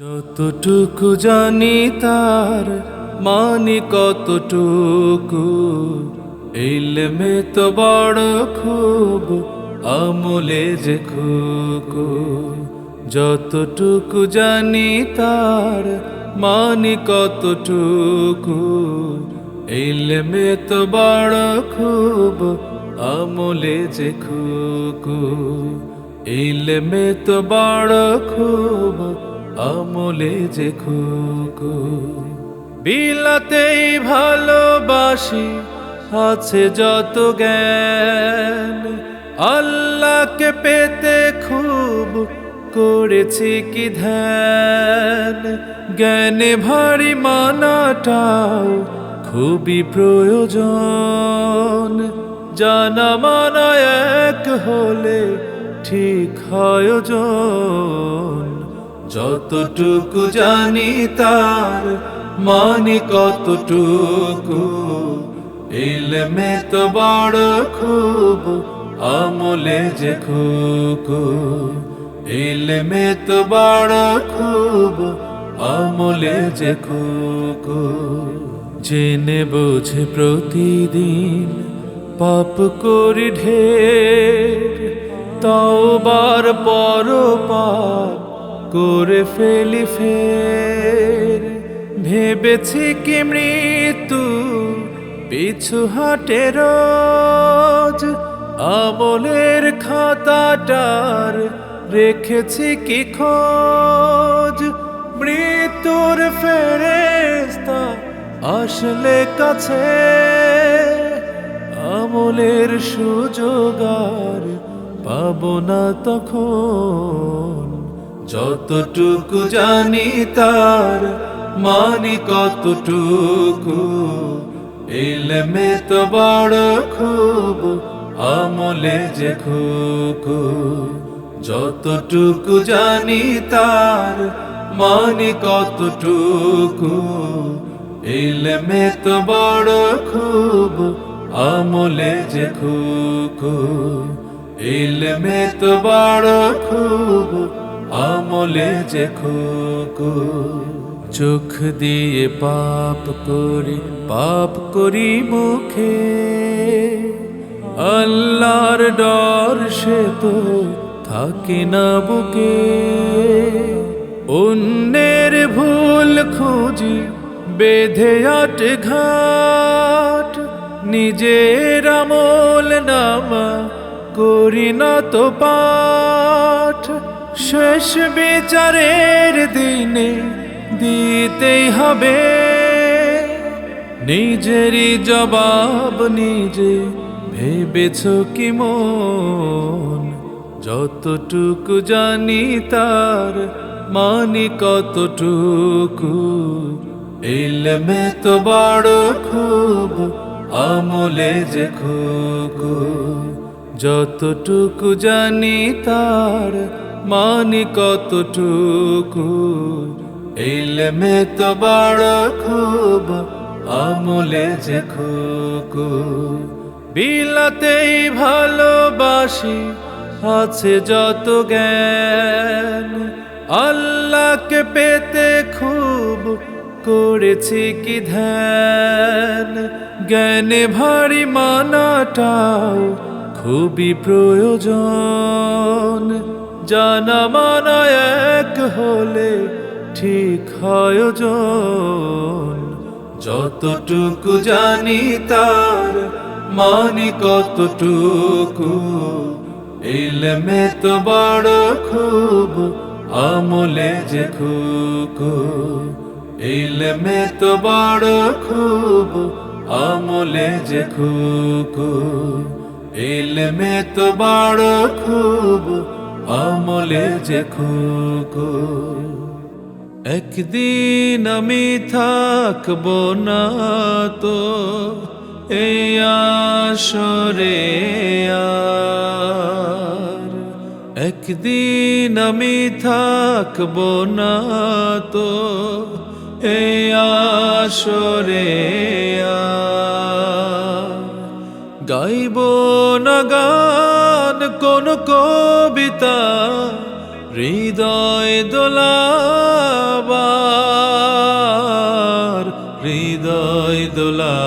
যতটুকু জানি তার মানি কতটুকু? এলমে তো বড় খুব, আমলে যে খুকু। যতটুকু জানি তার মানি কতটুকু? এলমে তো বড় খুব, আমলে যে খুকু। এলমে তো বড় খুব আমলে যে খুকু, বিলাতেই ভালোবাসি, আছে যত জ্ঞান। আল্লাহকে পেতে খুব করেছি কি ধ্যান। জ্ঞানে ভারী মানাটাও খুবই প্রয়োজন। জানা মানা এক হলে ঠিক ওজন। যতটুকু জানি তার মানি কতটুকু? ইলমে তো বড় খুব, আমলে যে খুকু ইলমে তো বড় খুব, আমলে যে খুকু জেনে বোঝে প্রতিদিন পাপ করি ঢের, তাও বার পর পাপ করে ফেলি ফের। ভেবেছি কি মৃত্যু পিছু হাটে রোজ। আমলের খাতাটার রেখেছি কি খোঁজ। মৃত্যুর ফেরেস্তা আসলে কাছে। আমলের সুযোগার পাবো না তখন। যতটুকু জানি তার মানি কতটুকু? এলমে তো বড় খুব, আমলে যে খুকু। যতটুকু জানি তার মানি কতটুকু? এলমে তো বড় খুব, আমলে যে খুকু। ইলমে তো বড় খুব আমলে যে খুকু, চোখ দিয়ে পাপ করি পাপ করি মুখে। আল্লাহর ডর সে তো থাকে না বুকে। অন্যের ভুল খুঁজি বেঁধে আট ঘাট, নিজের আমল নামা করি না তো পাঠ। শেষ বিচারের দিনে দিতেই হবে। নিজেরই জবাব নিজে ভেবেছ কি মন? যতটুকু জানি তার মানি কতটুকু? ইলমে তো বড় খুব, আমলে যে খুকু। যতটুকু জানি তার মানি কতটুকু? ইলমে তো বড় খুব, আমলে যে খুকু বিলাতেই ভালোবাসি, আছে যত জ্ঞান। আল্লাহকে পেতে খুব করেছি কি ধ্যান। জ্ঞানে ভারী মানাটাও খুবই প্রয়োজন। জানা মানা এক হলে ঠিক হয় ওজন। যতটুকু জানি তার মানি কতটুকু, ইলমে তো বড় খুব, আমলে যে খুকু। ইলমে তো বড় খুব, আমলে যে খুকু। ইলমে তো বড় খুব আমলে যে খুকু, একদিন আমি থাকব না তো, এই আসরে একদিন আমি থাকব না তো, এই আসরে গাইব না গান কোন কবিতা হৃদয় দোলাবার হৃদয় দোলাবার।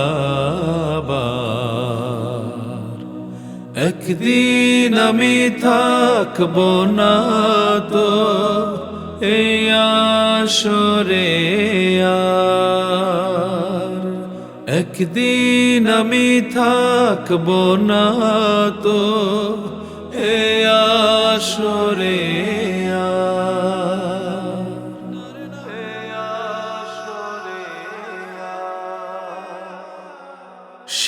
একদিন আমি থাকব না তো এসরে একদিন আমি থাকব না তো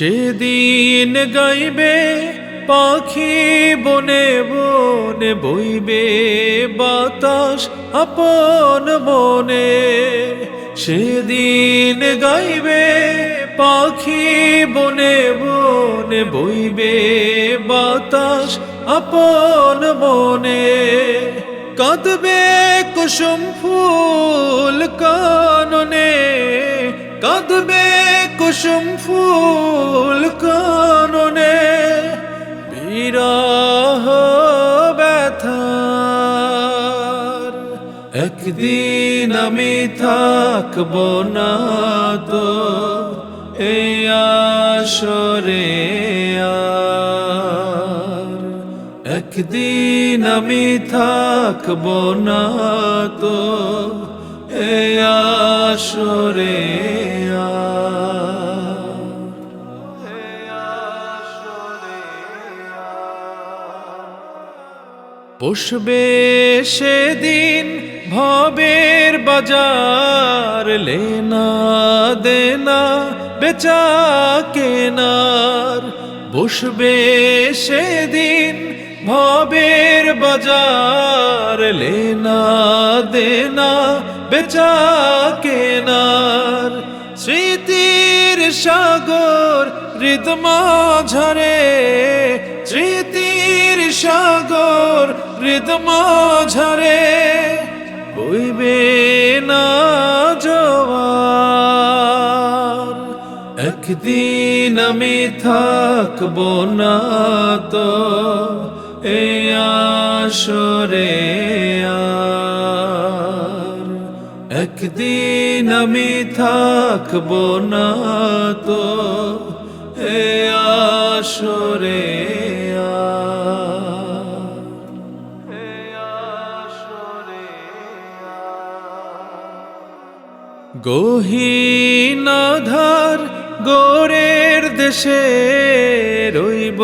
সেদিন গাইবে পাখি বনে বনে, বইবে বাতাস আপন মনে। সেদিন গাইবে পাখি বনে বনে, বইবে বাতাস আপন মনে কাঁদবে কুসুম ফুল কাননে। কাঁদবে কুসুম ফুল কাননে। বিরহ ব্যথার। একদিন আমি থাকব না তো, এই আসরে আর একদিন আমি থাকব না তো, এ আসরে পুষবে সেদিন ভবের বাজার, লেনা দেনা বেচা কেনার। বসবে সেদিন ভবের বাজার লেনা দেনা, বেচা কেনার। স্মৃতির সাগর হৃদমা ঝরে, স্মৃতির সাগর হৃদমা ঝরে, বইবে না জোয়ার। একদিন আমি থাকব না তো আসরে একদিন আমি থাকব না তো এ আসরে গহীনাধার গোরের দেশে রইব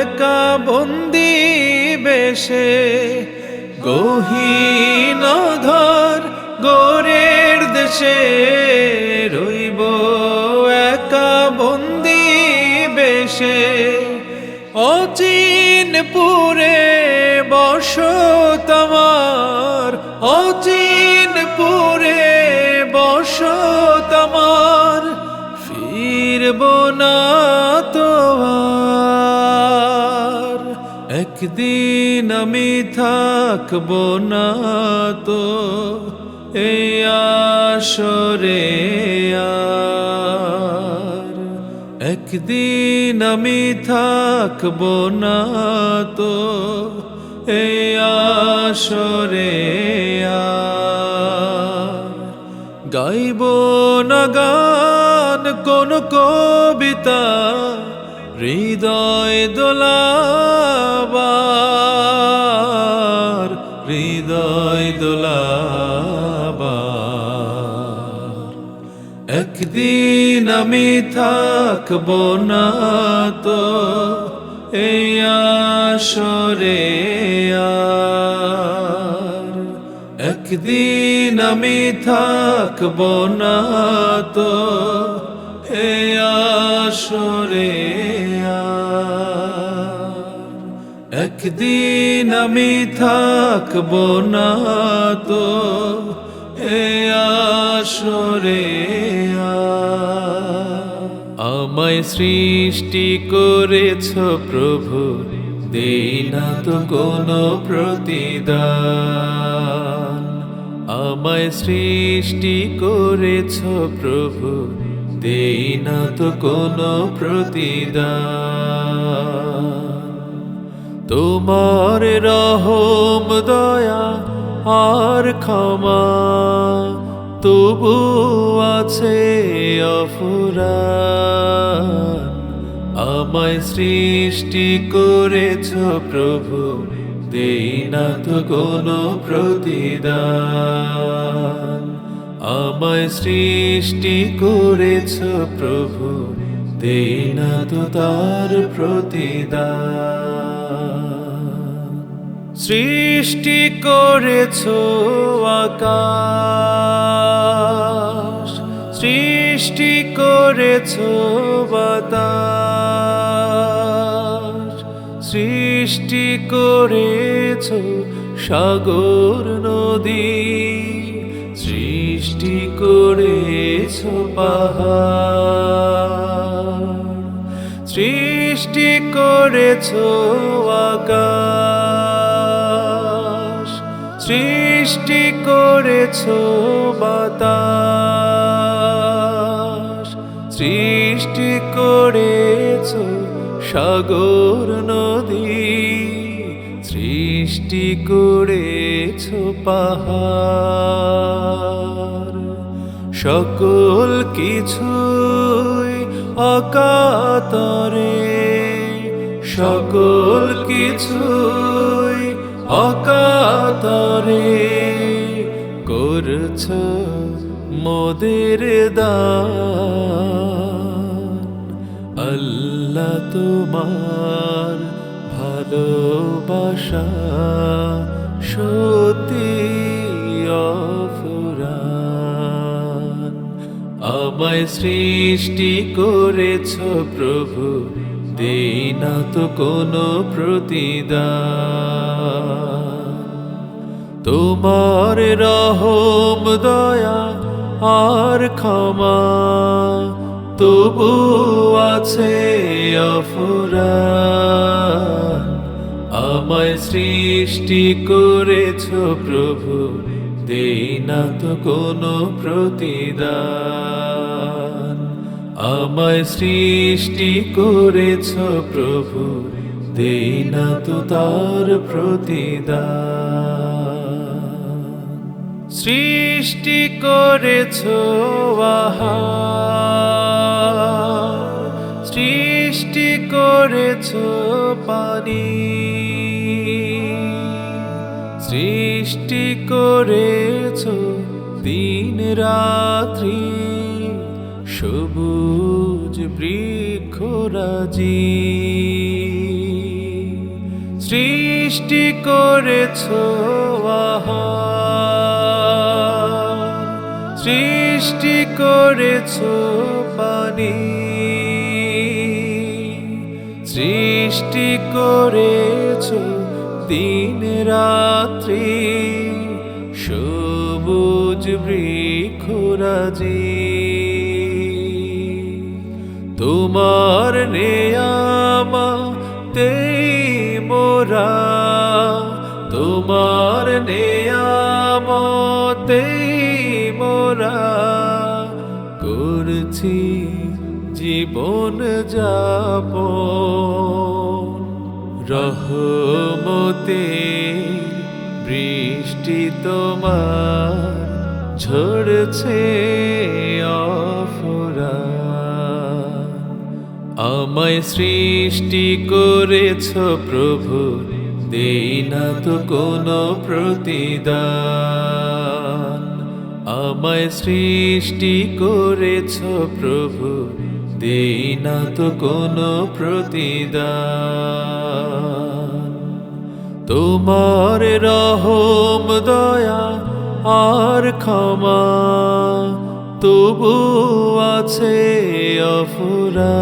একা বন্দি বেশে। গহীনাধার গোরের দেশে রইব একা বন্দি বেশে। অচিন পুরে বসত আমার অচিন পুরে বসত ফিরব না তো একদিন আমি থাকব না তো এই আসরে একদিন আমি থাকব না তো এই আসরে গাইব না গান কোন কবিতা হৃদয় দোলাবার হৃদয় দোলাবার। একদিন আমি থাকব না তো আর। একদিন আমি থাকব না তো একদিন আমি থাকব না তো, এ আসরে আমায় সৃষ্টি করেছ প্রভু, দেই না তো কোনো প্রতিদান। আমায় সৃষ্টি করেছ প্রভু দেই না তো কোনো প্রতিদান। তোমার রহম, দয়া আর ক্ষমা তবু আছে অফুরা আমায় সৃষ্টি করেছ প্রভু দেই না তো কোনো প্রতিদান। আমায় সৃষ্টি করেছ প্রভু, দেই না তো তার প্রতিদান। সৃষ্টি করেছ আকাশ, সৃষ্টি করেছ বাতাস। সৃষ্টি করেছ সাগর, নদী সৃষ্টি করেছ পাহাড়। সৃষ্টি করেছ আকাশ। সৃষ্টি করেছ বাতাস। সৃষ্টি করেছ সাগর, নদী। সৃষ্টি করেছ পাহাড়। সকল কিছুই অকাতরে। সকল কিছুই অকাতরে। করছ মোদের দান। আল্লাহ তোমার ভালোবাসা সত্যি আমায় সৃষ্টি করেছ প্রভু, দেই না তো কোনো প্রতিদান। তোমার রহম, দয়া আর ক্ষমা তবু আছে অফুরা আমায় সৃষ্টি করেছ প্রভু, দেই না তো কোনো প্রতিদান। আমায় সৃষ্টি করেছ প্রভু, দেই না তো তার প্রতিদান। সৃষ্টি করেছ সৃষ্টি করেছ পানি। সৃষ্টি করেছ দিন রাত্রি। সবুজ বৃক্ষরাজি সৃষ্টি করেছ সৃষ্টি করেছ পানি। সৃষ্টি করেছ দিন রাত্রি। সবুজ বৃক্ষরাজি তোমার নেয়ামা তেই মোরা তোমার নেয়ামতেই মোরা করছি জীবন যাপন, রহমতে বৃষ্টি তোমার ঝরছে অফরা আমায় সৃষ্টি করেছ প্রভু, দেই না তো কোনো প্রতিদান। আমায় সৃষ্টি করেছ প্রভু, দেই না তো কোনো প্রতিদান। তোমার রহম, দয়া আর ক্ষমা তবু আছে অফুরান।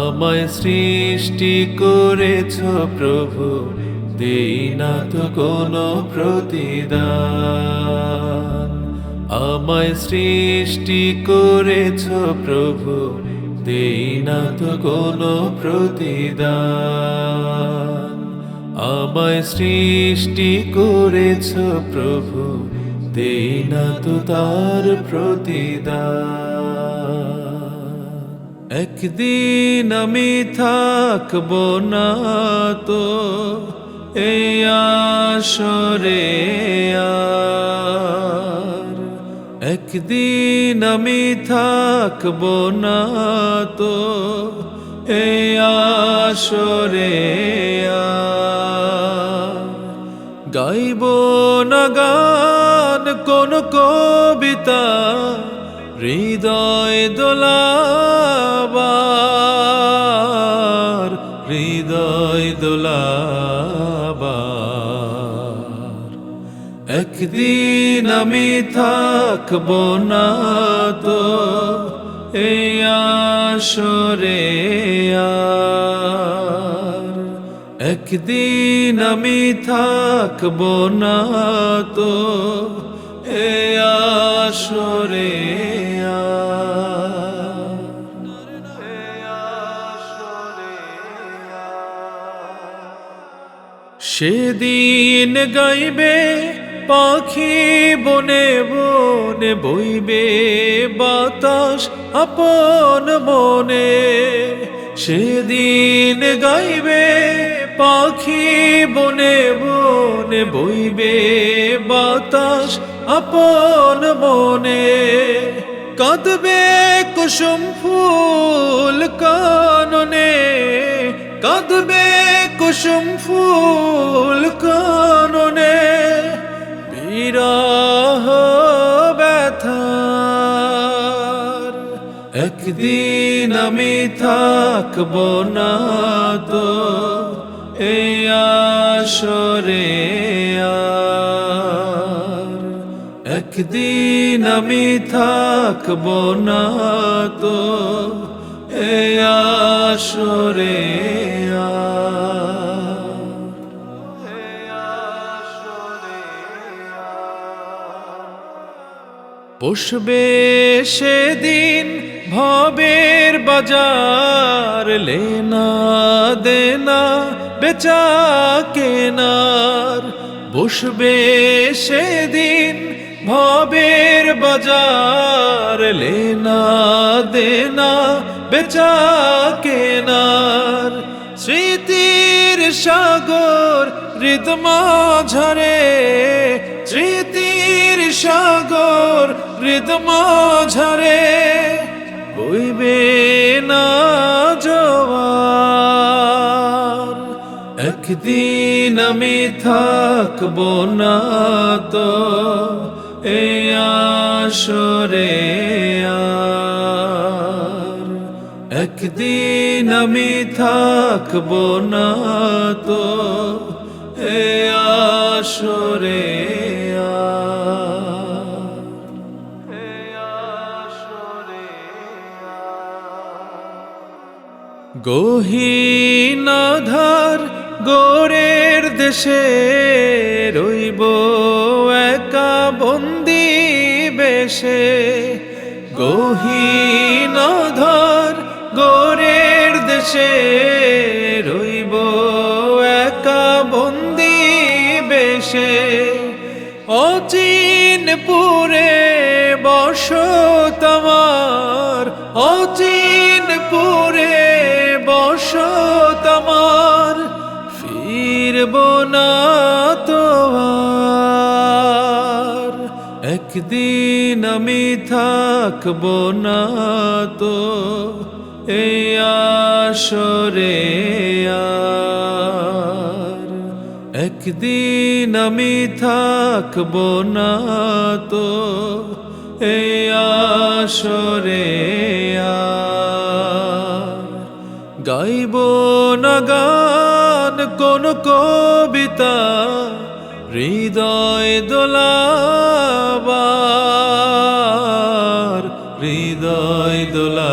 আমায় সৃষ্টি করেছ প্রভু, দেই না তো কোনো প্রতিদান। আমায় সৃষ্টি করেছ প্রভু, দেই না তো কোনো প্রতিদান। আমায় সৃষ্টি করেছ প্রভু দেই না তো তার প্রতিদান একদিন আমি থাকব না তো আর একদিন আমি থাকব না তো এই আসরে আর। গাইব না গান, কোন কবিতা, হৃদয় দোলাবার হৃদয় দোলাবার একদিন আমি থাকব না তো, এই আসরে আর। একদিন আমি থাকব না তো এই আসরে। সেদিন গাইবে পাখি বনে বনে, বইবে বাতাস আপন মনে সেদিন গাইবে পাখি বনে বনে বইবে বাতাস আপন মনে। কাঁদবে কুসুম ফুল কাননে। কাঁদবে কুসুম ফুল কাননে। বিরহ ব্যথার। একদিন আমি থাকব না তো। একদিন আমি থাকব না তো। এই আসরে বসবে সেদিন ভবের বাজার লেনা দেনা বেচা কেনার বসবে সেদিন ভবের বাজার লেনা দেনা বেচা কেনার স্মৃতির সাগর হৃদমা ঝরে স্মৃতির সাগর হৃদমা ঝরে বইবে না একদিন আমি থাকব না তো এই আসরে। একদিন আমি থাকব না তো এই আসরে আর। এই আসরে আর। গহীনাধার গোরের দেশে রইব একা বন্দি বেশে গহীনাধার গোরের দেশে রইব একা বন্দি বেশে অচিনপুরে বসত আমার অচিনপুরে ফিরব না তো একদিন আমি থাকব না তো এই আসরে একদিন আমি থাকব না তো এই আসরে গাইব না গান কোন কবিতা হৃদয় দোলাবার হৃদয় দোলাবার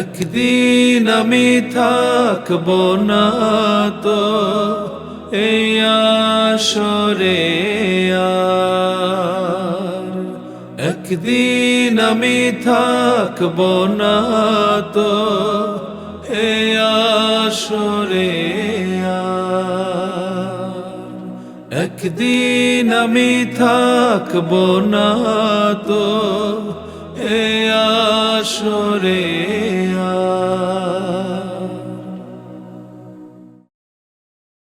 একদিন আমি থাকব না তো এই। একদিন আমি থাকব না তো আসরে। একদিন আমি থাকব না তো এ আসরে